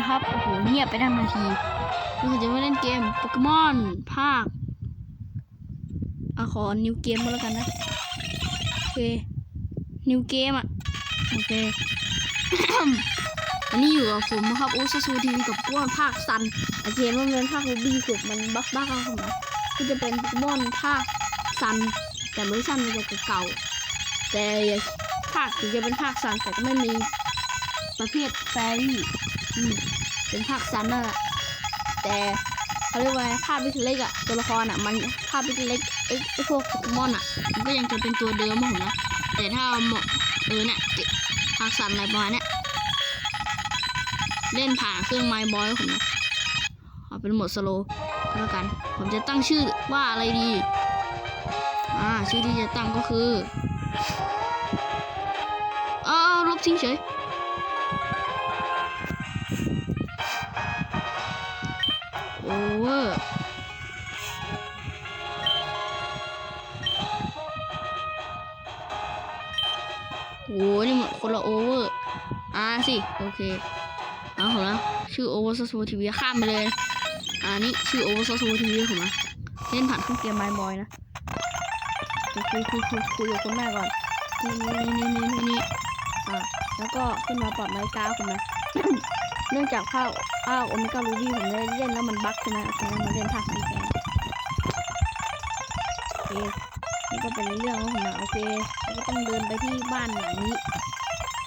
นะครับ โอ้โหเงียบไปได้นาทีเราจะไมาเล่นเกมโปเกมอนภาคอะขอนิวเกมมาแล้วกันนะ โอเค นิวเกมอะ โอเค อันนี้อยู่กับผมนะครับโอ้ซูซูทีกับโปเกภาคซันโอเคมันเป็นภาครูบี้สุดมันบักบักครับผมนะก็จะเป็นโปเกมอนภาคซัน แต่เวอร์ชันมันจะเก่าๆแต่ภาคถึงจะเป็นภาคซันแต่ก็ไม่มีประเภทแฟรี่ เป็นภาคซันนั่นแหละแต่เขาเรียกว่าภาพพิกเล็กอะตัวละครอะมันภาพพิกเล็กไอ้พวกโปเกมอนอะมันก็ยังจะเป็นตัวเดิมของผมนะแต่ถ้าเหมาะเออเนี่ยภาคซันอะไรประมาณเนี้ยเล่นผ่านเครื่องไมบอยผมนะเอาเป็นโหมดสโลว์แล้วกัน ผมจะตั้งชื่อว่าอะไรดี อ่า ชื่อที่จะตั้งก็คือ เออลบทิ้งเฉย เวอร์โอ้นี่มันคนละโอเวอร์ อ่าสิ โอเค เอาผมนะชื่อโอเวอร์ซัสโวทีวีข้ามไปเลย อ่านี่ชื่อโอเวอร์ซัสโวทีวีผมนะเล่นผ่านเครื่องเกมไมบอยนะคุยคุยคุยคุยกับคนแม่ก่อนนี่นี่นี่นี่นี่นี่อ่าแล้วก็ขึ้นมาปรับนาฬิกาผมนะ เนื่องจากภา ภาคโอเมก้ารูบี้ผมได้เล่นแล้วมันบั๊กใช่ไหมโอเคมาเล่นภาคนี้แทนโอเคนี่ก็เป็นเรื่องของผมนะโอเคเราก็ต้องเดินไปที่บ้านหลังนี้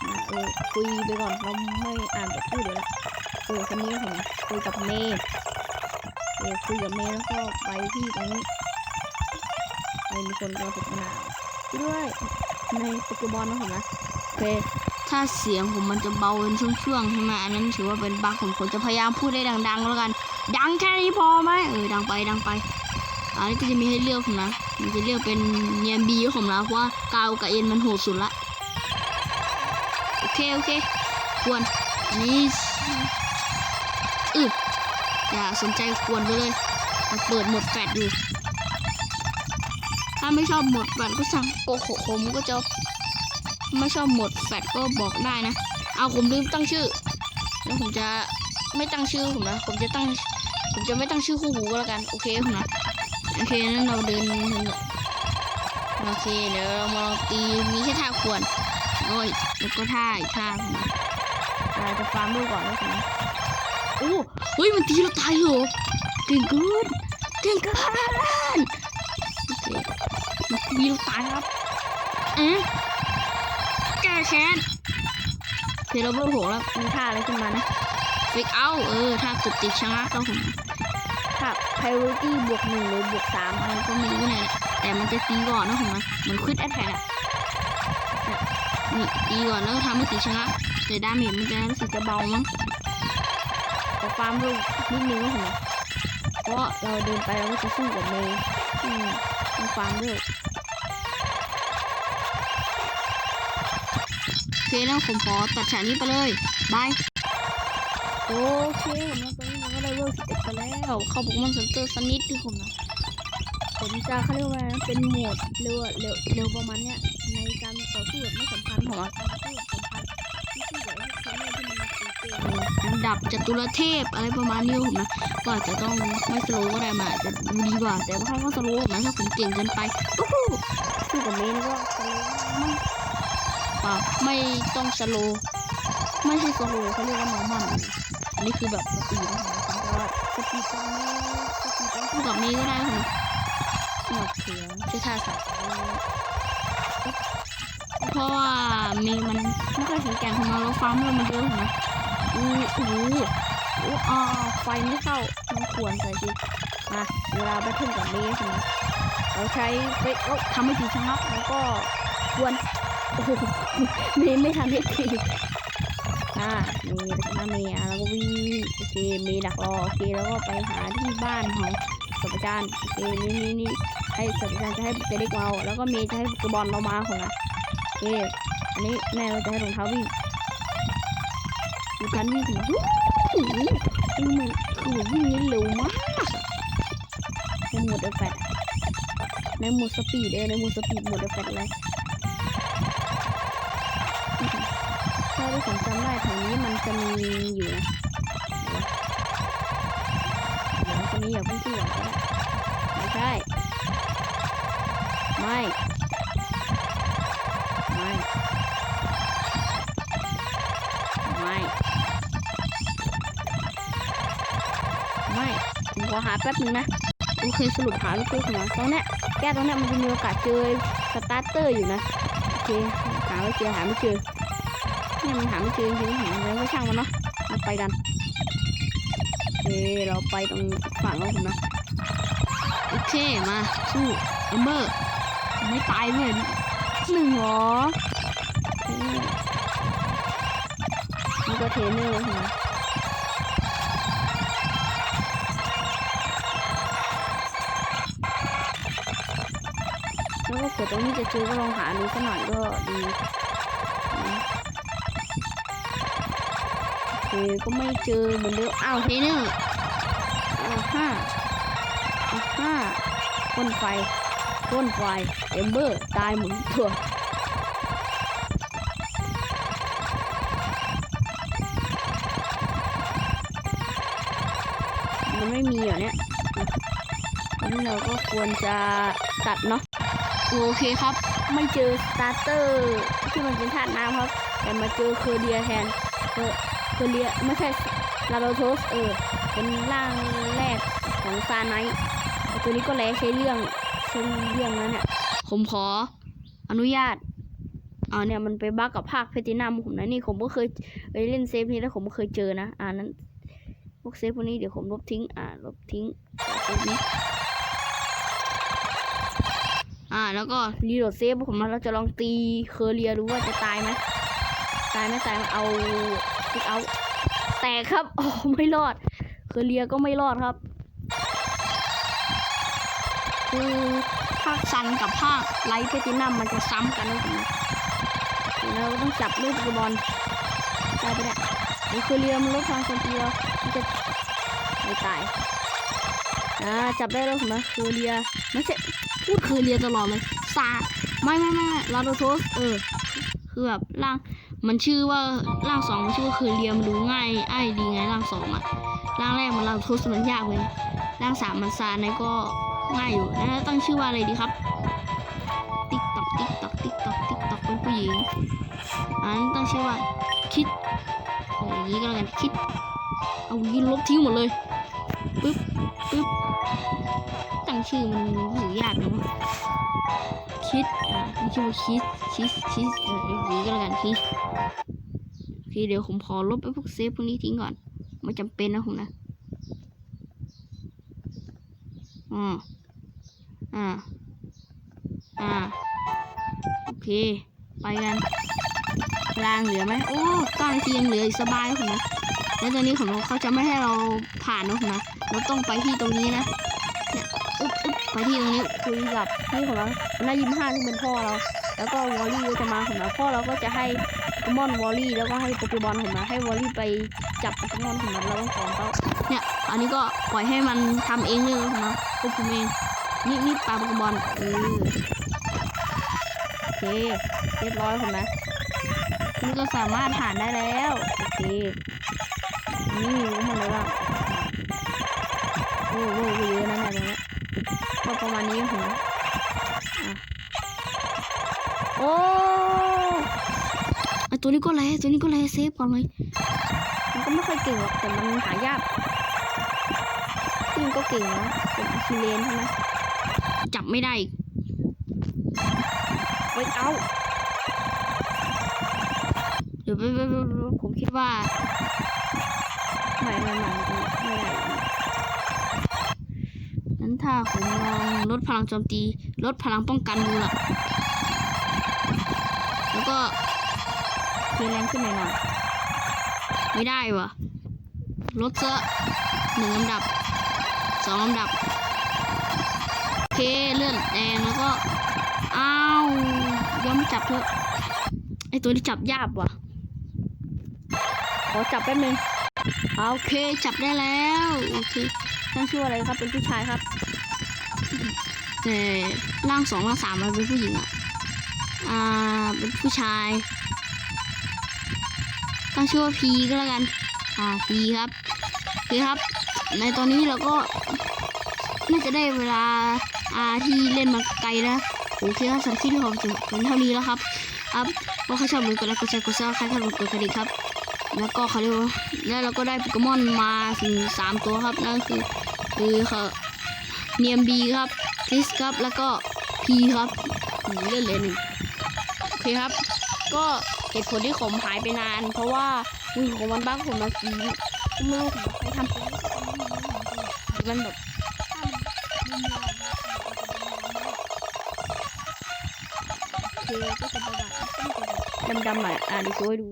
นะเออคุยไปก่อนเราไม่อ่านแบบพูดเดี๋ยวละคุยกับคนนี้ผมนะคุยกับเมย์เออคุยกับเมย์แล้วก็ไปที่ตรงนี้ไปมีคนกำลังสนทนาด้วยในโปเกมอนนะผมนะโอเค ถ้าเสียงผมมันจะเบาเป็นช่วงๆใช่ไหมอันนั้นถือว่าเป็นบั๊กผมผมจะพยายามพูดได้ดังๆแล้วกัน ดังแค่นี้พอไหมเออดังไปดังไป อันนี้ก็จะมีให้เลือกผมนะ มันจะเลือกเป็นเนียนบีผมนะเพราะว่ากาวกับเอ็นมันโหดสุดละโอเคโอเคควรอันนี้อึอย่าสนใจควรไปเลยมันเปิดหมดแฟดอยู่ถ้าไม่ชอบหมดแฟดก็สั่งโกหกผมก็จะ ไม่ชอบหมดแฟดก็บอกได้นะ เอาผมลืมตั้งชื่อ แล้วผมจะไม่ตั้งชื่อผมนะ ผมจะตั้ง ผมจะไม่ตั้งชื่อคู่หูก็แล้วกัน โอเคผมนะ โอเคนั้นเราเดินโอเค เดี๋ยวเรามาลองตี มีแค่ท่าควรโอ้ยแล้วก็ท่าอีกท่าผมนะเราจะฟาร์มด้วยก่อนแล้วกันะโอ้เฮ้ย มันตีเราตายเลยเหรอเก่งเกินเก่งเกินโอเคมันตีเราตายครับเอ๊ะ แค้นเคเราเริ่มโหแล้วมีท่าอะไรขึ้นมานะฟิกเอาเออท่ากดติดชะงักแล้วผมถ้า priority บวกหนึ่งหรือบวกสามมันก็ไม่รู้เนี่ยแต่มันจะตีก่อนนะผมนะเหมือนควิดแอทแทกอะเนี่ยนี่ตีก่อนแล้วทำให้ติดชะงักแต่ดาเมจมันจะรู้สึกจะเบามั้งขอฟาร์มด้วยนิดนึงนะผมนะเพราะเราเดินไปเราก็จะสู้กับเมย์อืมต้องฟาร์มด้วย เคแล้วผมขอตัดฉากนี้ไปเลยบายโอเคผมนะตอนนี้มันก็ได้เวลสิบเอ็ดไปแล้วเข้าบุกมอนเซ็นเตอร์สนิดนึงผมนะผมจะเขาเรียกว่าเป็นโหมดเร็วอเร็วเร็วประมาณเนี้ยในการต่อสู้แบบไม่สำคัญผมว่าการต่อสู้แบบสำคัญที่สู้แบบไอ้พวกเทรนเนอร์ที่มันมาตีเกมระดับจตุรเทพอะไรประมาณนี้ผมนะก็อาจจะต้องไม่สโลว์ก็ได้มาจะดูดีกว่าแต่ว่าถ้าก็สโลว์นะถ้าผมเก่งเกินไปโอ้โหสู้กับเมนก็สโลว์มันเปล่าไม่ต้องสโลไม่ใช่สโลเขาเรียกว่า normal อันนี้คือแบบสปีดนะครับแต่ว่าสปีดตรงนี้สปีดตรงคู่กับนี้ก็ได้ผมสำหรับเสียงใช้ท่าสับเพราะว่ามีมันไม่ค่อยแข็งแกร่งของเราเราฟาร์มเรามันเยอะนะอู้หูอู้อ่าไฟไม่เข้ามันควรใส่สิมาเวลาแบทเทิลกับเมย์ใช่ไหมเราใช้เฟกทำให้ตีชะงักแล้วก็ควร มย์ไม่ทันได้ตีอ่ามย์นะเมย์อะแล้วก็วิ่งโอเคมย์ดักรอโอเคแล้วก็ไปหาที่บ้านของสัปจารย์โอเคนี่นี่นี่ให้สัปจารย์จะให้เจเด็กเราแล้วก็เมย์จะให้กระบอลเรามาของนะโอเคอันนี้แม่เราจะให้รองเท้าวิ่งดูการวิ่งถึงวิ่งมันคือวิ่งนี่เร็วมากในหมดเอะแฟตในหมดสปีดเออในหมดสปีดหมดเอะแฟตเลยาที่ผมจำได้แถวนี้มันจะมีอยู่นะเดี๋ยวคนนี้อย่าเพิ่งที่หวังก็ได้ไม่ใช่ ไม่ ไม่ ไม่ ไม่ผมขอหาแป๊บนึงนะโอเคสรุปหาลูกตู้ของมันตรงเนี้ยแก้ตรงเนี้ยมันจะมีโอกาสเจอสตาร์เตอร์อยู่นะโอเคหาไม่เจอหาไม่เจอ เนี่ยมันหาไม่เจอจริงๆหาแล้วก็ช่างมันเนาะมาไปกันโอเคเราไปตรงฝั่งของผมนะโอเคมาสู้เอมเบอร์ไม่ตายเว้ยหนึ่งเหรอนี่ก็เทรนเนอร์ใช่ไหมแล้วก็เผื่อตรงนี้จะเจอก็ลองหาดูสักหน่อยก็ดี โอเคก็ไม่เจอเหมือนเดิมอ้าวเทรนเนอร์อ่าห้าอ่าห้าพ่นไฟพ่นไฟเอมเบอร์ตายหมุนตัวมันไม่มีเหรอเนี่ยอันนี้เราก็ควรจะตัดเนาะโอเคครับ ไม่เจอสตาร์เตอร์ที่มันเป็นธาตุน้ำครับ แต่มาเจอเคอเรียแทนเออ เคอเรียไม่ใช่ลาโรโทสเออ เป็นร่างแรกของซาไนท์ตัวนี้ก็แลใช้เรื่องใช้เรื่องนั้นเนี่ยผมขออนุญาตเอาเนี่ยมันไปบักกับภาคเพตินัมผมนะนี่ผมก็เคยไปเล่นเซฟนี้แล้วผมก็เคยเจอนะ อ่านั้นพวกเซฟพวกนี้เดี๋ยวผมลบทิ้ง อ่าลบทิ้งเซฟนี้อ่าแล้วก็รีโหลดเซฟผมมาเราจะลองตีเคอเรียดูว่าจะตายไหมตายไม่ตายเอา ติ๊กเอา แตกครับโอ้ไม่รอดเคอเรียก็ไม่รอดครับ คือภาคซันกับภาคไลท์เพตินัมมันจะซ้ำกันนะผมนะเดี๋ยวเราต้องจับลูกบอลตายไปเนี่ยเดี๋ยวเคอเรียมันลดความโจมตีเรามันจะไม่ตายอ่าจับได้แล้วผมนะเคอเรียไม่ใช่พูดคือเรียตลอดเลยซาไม่ไม่ไม่ลาโดโทสเออคือแบบร่าง มันชื่อว่าร่างสองมันชื่อว่าคือเรียมนรู้ง่ายไอ้ดีไงร่างสองอะร่างแรกมันลาโดโทสมันยากเลยร่างสามมันซาในก็ง่ายอยู่แล้วตั้งชื่อว่าอะไรดีครับ ติ๊กตอกติ๊กตอกติ๊กตอกติ๊กตอกเป็นผู้หญิงอันนั้นตั้งชื่อว่าคิดอย่างนี้ก็แล้วกันคิดเอายีลบทิ้งหมดเลยปึ๊บปึ๊บตั้งชื่อมันรู้สึกยากเนอะคิดอ่าตั้งชื่อว่าคิดคิดคิดเอออย่างนี้ก็แล้วกันคิด เคเดี๋ยวผมขอลบไอ้พวกเซฟพวกนี้ทิ้งก่อน ไม่จำเป็นนะผมนะอ่าอ่าอ่าโอเค ไปกันรางเหลือไหมโอ้ก้านทียังเหลืออีกสบายผมนะแล้วตอนนี้ของเราเขาจะไม่ให้เราผ่านนะผมนะเราต้องไปที่ตรงนี้นะเนี่ยอึ๊บอึ๊บไปที่ตรงนี้คุยกับพี่ของเราหน้ายิ้มห้าที่เป็นพ่อเรา แล้วก็วอลลี่ก็จะมาของเราพ่อเราก็จะให้ เกมอนวอลลี่แล้วก็ให้โปเกมอนผมนะให้วอลลี่ไปจับโปเกมอนของมันเราต้องสอนเขาเนี่ย อันนี้ก็ปล่อยให้มันทำเองเลยนะควบคุมเองนี่นี่ปลาโปเกมอนเออโอเคเรียบร้อยผมนะนี่ก็สามารถผ่านได้แล้วโอเคนี่รู้หมดเลยว่าโอ้โหเยอะนะเนี่ยตรงเนี้ยก็ประมาณนี้ผมนะอะโอ้ ตัวนี้ก็แลตัวนี้ก็แลเซฟก่อนเลย มันก็ไม่ค่อยเก่งหรอกแต่มันหายากที่มันก็เก่งนะเป็นอิคิเลนใช่ไหมจับไม่ได้อีกไว้เอาเดี๋ยวไปไปไปไปผมคิดว่าไม่ไม่ไม่ไม่ได้นั้นถ้าผมลองลดพลังโจมตี ลดพลังป้องกันดูล่ะ แล้วก็ เทียแรงขึ้นหน่อยหน่อยไม่ได้วะลดซะหนึ่งลำดับสองลำดับโอเคเลื่อนแดงแล้วก็อ้าวย้อมจับเถอะไอตัวที่จับยากว่ะขอจับแป๊บนึงอ่าโอเคจับได้แล้วโอเคตั้งชื่ออะไรครับเป็นผู้ชายครับแต่ร่างสองร่างสามมันเป็นผู้หญิงอะอ่าเป็นผู้ชาย ตั้งชื่อว่าพีก็แล้วกัน อ่าพีครับโอเคครับ ในตอนนี้เราก็น่าจะได้เวลาอาที่เล่นมาไกลแล้วโอเคครับสำหรับคลิปที่ผมจะเป็นเท่านี้แล้วครับครับก็ใครชอบอย่าลืมกดไลค์กดแชร์กดซับสไครต์กดกระดิ่งครับ แล้วก็เขาเรียกว่าแล้วเราก็ได้โปเกมอนมาถึงสามตัวครับนั่นคือคือเขาเนียมบีครับคริสครับแล้วก็พีครับเล่นเลยหนึ่งโอเคครับ ก็ เหตุผลที่ผมหายไปนาน เพราะว่ามือของมันบ้างผมมากีไม่รู้ผมใครทำมันแบบโอเคก็จะประมาณดำๆหน่อยอะดูช่วยดู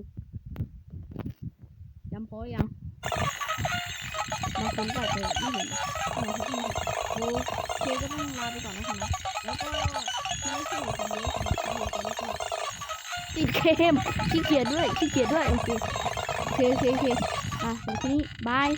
จำพอยังบางคนก็อาจจะไม่เห็นนะบางคนก็ไม่เห็นโอเคก็ต้องลาไปก่อนนะครับนะแล้วก็ไม่ใช่คนเยอะคนเยอะ ติดเกมขี้เกียจด้วยขี้เกียจด้วยโอเคโอเคโอเคอะสำหรับที่นี้บาย